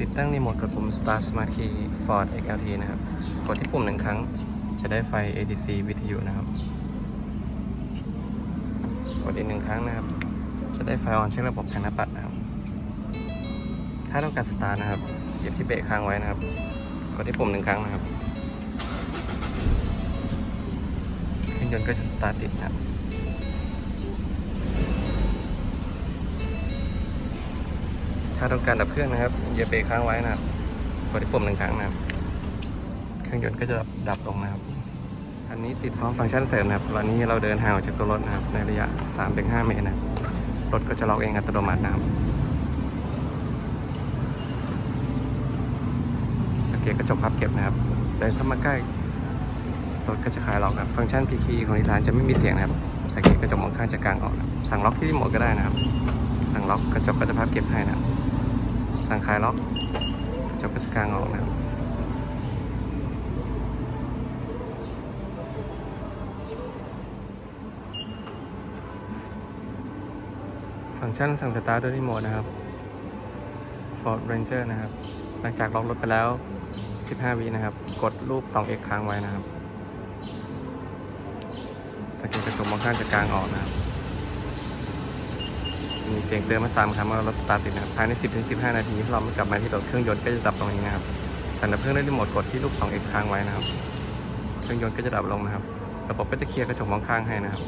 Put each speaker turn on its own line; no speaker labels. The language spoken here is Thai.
ติดตั้งรีโมทกับปุ่ม Start Smart Key Ford XLT นะครับ กดที่ปุ่มหนึ่งครั้งจะได้ไฟ ADC วิทยุนะครับ กดอีกหนึ่งครั้งนะครับ จะได้ไฟออนเช็คระบบภายในปัดนะครับ ถ้าต้องการสตาร์ทนะครับเหยียบที่เบรกค้างไว้นะครับ กดที่ปุ่มหนึ่งครั้งนะครับเครื่องยนต์ก็จะสตาร์ทติดนะครับ ถ้าต้องการดับเครื่องนะครับเหยียบเบรกค้างไว้นะครับกดที่ปุ่มหนึ่งครั้งนะครับ เครื่องยนต์ก็จะดับลงนะครับ อันนี้ติดพร้อมฟังก์ชันเสริมนะครับตอนนี้เราเดินห่างออกจากตัวรถนะครับ ในระยะ 3-5 เมตรนะรถก็จะล็อกเองอัตโนมัตินะครับสังเกตกระจกพับเก็บนะครับเดินเข้ามาใกล้รถก็จะคลายล็อกนะครับฟังก์ชัน PK ของที่ร้านจะไม่มีเสียงนะครับสังเกตกระจกมองข้างจะกลางออกนะสั่งล็อกที่รีโมทก็ได้นะครับ สั่งล็อกกระจกก็จะพับเก็บให้นะสั่งคลายล็อกกระจกก็จะกลางออกนะครับฟังก์ชันสั่งสตาร์ทด้วยรีโมทนะครับ Ford Ranger นะครับ หลังจากล็อกรถไปแล้ว 15 วินะครับ กดรูป 2x ค้างไว้นะครับสังเกตกระจกมองข้างจะกลางออกนะครับ เสียงเตือนมาสามครั้งว่ารถสตาร์ทติดนะครับภายใน 10-15 นาทีถ้าเราไม่กลับมาที่ตัวเครื่องยนต์ก็จะดับตรงนี้นะครับสั่งดับเครื่องด้รีโมทกดที่ลูกสองเอกค้างไว้นะครับ เครื่องยนต์ก็จะดับลงนะครับ ระบบก็จะเคลียร์กระจกมองข้างให้นะครับ